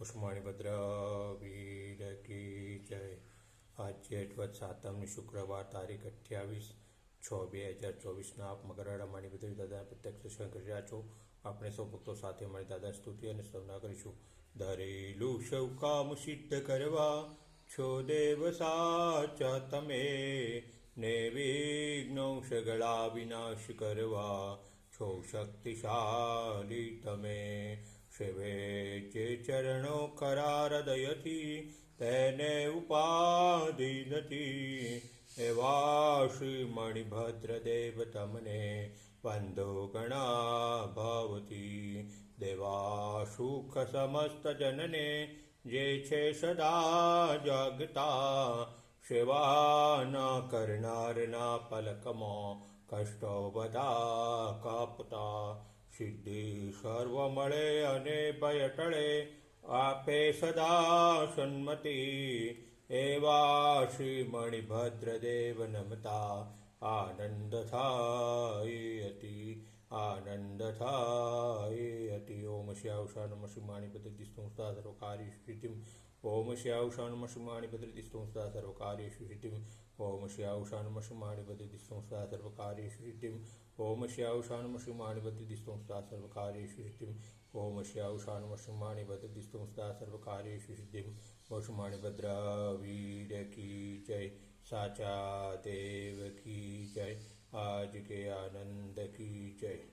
ઉસ્માણીભદ્ર વીર કી જય આજ જેઠવત સાતમની શુક્રવાર તારીખ અઠ્યાવીસ છ બે હજાર ચોવીસના આપ મકરાડા માણીભદ્ર દાદા પ્રત્યક્ષ દર્શન કરી રહ્યા છો આપણે સૌ ભક્તો સાથે મળી દાદા સ્તુતિ અને સ્તવના કરીશું ધરેલું સૌ કામ સિદ્ધ કરવા છો દેવ સાચા તમે ને વિઘ્નો સગળા વિનાશ કરવા છો શક્તિશાળી તમે સેવે જે ચરણો ખરા હૃદયથી તેને ઉપાધિ નથી. એવા શ્રી મણિભદ્ર દેવ તમને વંદો ગણા ભાવતી દેવા સુખ સમસ્ત જનને જે છે સદા જાગતા, સેવાના કરનારના પલકમાં કષ્ટો બધા કાપતા. સિદ્ધિ સર્વ મળે અને ભય ટળે આપે સદા સન્મતિ એવા શ્રી મણિભદ્ર દેવ નમતા. આનંદ થાય આનંદ થાય. उषा नम शिमाणिपतिस्ता सर्वकार्यु शुचिम ओम श्या उषा नम शिमाणिपतिस्ता सर्वकार्यु शुचिम ओम श्या उषा नम शिमाणिपतिस्ता सर्वकार्यु शुचिम ओम श्या उषा नम शिमाणिपतिस्ता सर्वकार्यु शुचिम ओम श्या उषा नम शिमाणिपतिस्ता सर्वकार्यु शुचिम वसुमाणि भद्रावीर की जय साचा देव की जय आज के आनंद की जय